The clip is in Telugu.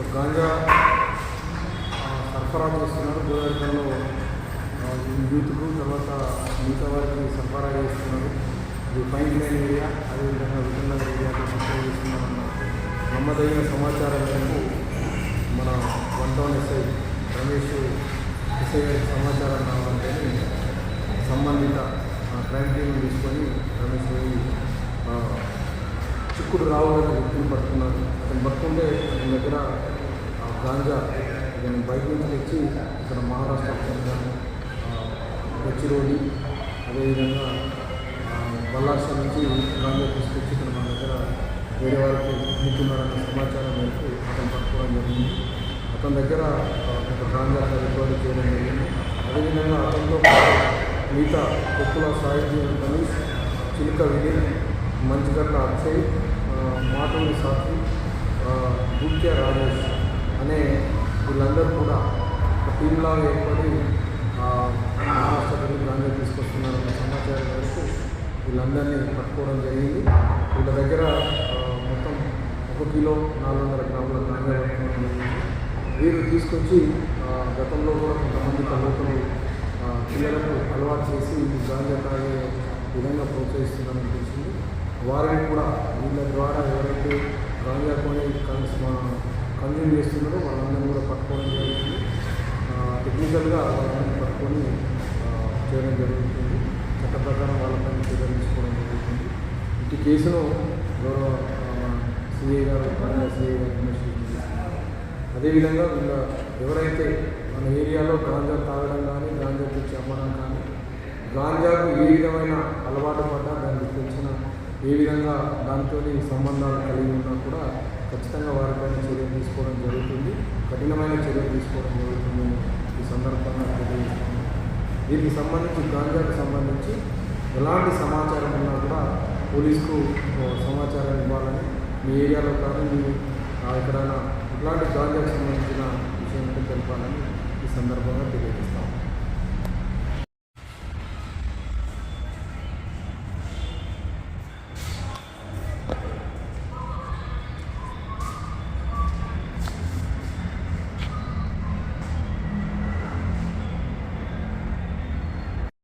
ఒక గాంజా సరఫరా చేస్తున్నారు. గోదావరిలో యూత్కు తర్వాత మిగతా వారికి సరఫరా చేస్తున్నారు. ఇది ఫైన్ లైన్ ఏరియా అదేవిధంగా విజయనగర్ ఏరియాలో సరఫరా చేస్తున్నారన్న నమ్మదగిన సమాచారం మేరకు మన one town SI Ramesh SI గారికి సమాచారం రావాలంటే సంబంధిత క్రైమ్ టీమ్ తీసుకొని రమేష్ పోయి చిక్కుడు రావు అనే పట్టుకున్నారు అతను పట్టుకుంటే అతని దగ్గర ఆ గాంజా ఇతను బయట నుంచి తెచ్చి ఇక్కడ మహారాష్ట్ర గచ్చిరోడి అదేవిధంగా ఆ, బల్లార్స నుంచి గాంజా తీసుకొచ్చి ఇక్కడ మన దగ్గర వేరే వారికి అమ్ముతున్నారన్న సమాచారం మేరకు అతను పట్టుకోవడం జరిగింది. అతని దగ్గర ఒక గాంజా రికార్డు చేయడం జరిగింది. అదేవిధంగా అతనితో మిగతా కొప్పుల సాహిత్యం గణేష్ చిలుక విజయ్ మంచిగట్ల అక్షయ్ మాటలు సాక్షి ముఖ్య రాజేష్ అనే వీళ్ళందరూ కూడా ఒక టీంలాగా ఏర్పడి మహారాష్ట్ర మహారాష్ట్రకి తీసుకొస్తున్నారన్న సమాచారం కలిసి వీళ్ళందరినీ పట్టుకోవడం జరిగింది. వీళ్ళ దగ్గర మొత్తం ఒక కిలో నాలుగు వందల గ్రాముల గాంజా వీరు తీసుకొచ్చి గతంలో కూడా కొంతమంది కళ్ళకులు పిల్లలకు అలవాటు చేసి ఈ గాంజా తాగే విధంగా ప్రోత్సహిస్తున్నారని తెలిసింది. వారిని కూడా వీళ్ళ ద్వారా ఎవరైతే కన్జ్యూమ్ చేస్తున్నారో వాళ్ళందరినీ కూడా పట్టుకోవడం జరుగుతుంది టెక్నికల్గా వాళ్ళందరినీ పట్టుకొని చేయడం జరుగుతుంది. చట్ట ప్రకారం వాళ్ళపైన చర్యలు తీసుకోవడం జరుగుతుంది. ఇటు కేసును గౌరవ సిఐ గారు సిఐ గారు అదేవిధంగా వీళ్ళ ఎవరైతే మన ఏరియాలో గాంజా తాగడం కానీ గాంజా తెచ్చి అమ్మడం కానీ గాంజాకు ఏ విధమైన అలవాటు పడ్డా దానికి తెచ్చిన ఏ విధంగా దాంతో సంబంధాలు కలిగి ఉన్నా కూడా ఖచ్చితంగా వారిపైన చర్యలు తీసుకోవడం జరుగుతుంది. కఠినమైన చర్యలు తీసుకోవడం జరుగుతుంది. ఈ సందర్భంగా తెలియజేస్తాను దీనికి సంబంధించి గాంజాకు సంబంధించి ఎలాంటి సమాచారం ఉన్నా కూడా పోలీసుకు సమాచారం ఇవ్వాలని మీ ఏరియాలో కానీ మీ ఎక్కడైనా ఇలాంటి గాంజాకు సంబంధించిన విషయం తెలపాలని ఈ సందర్భంగా తెలియజేస్తాము.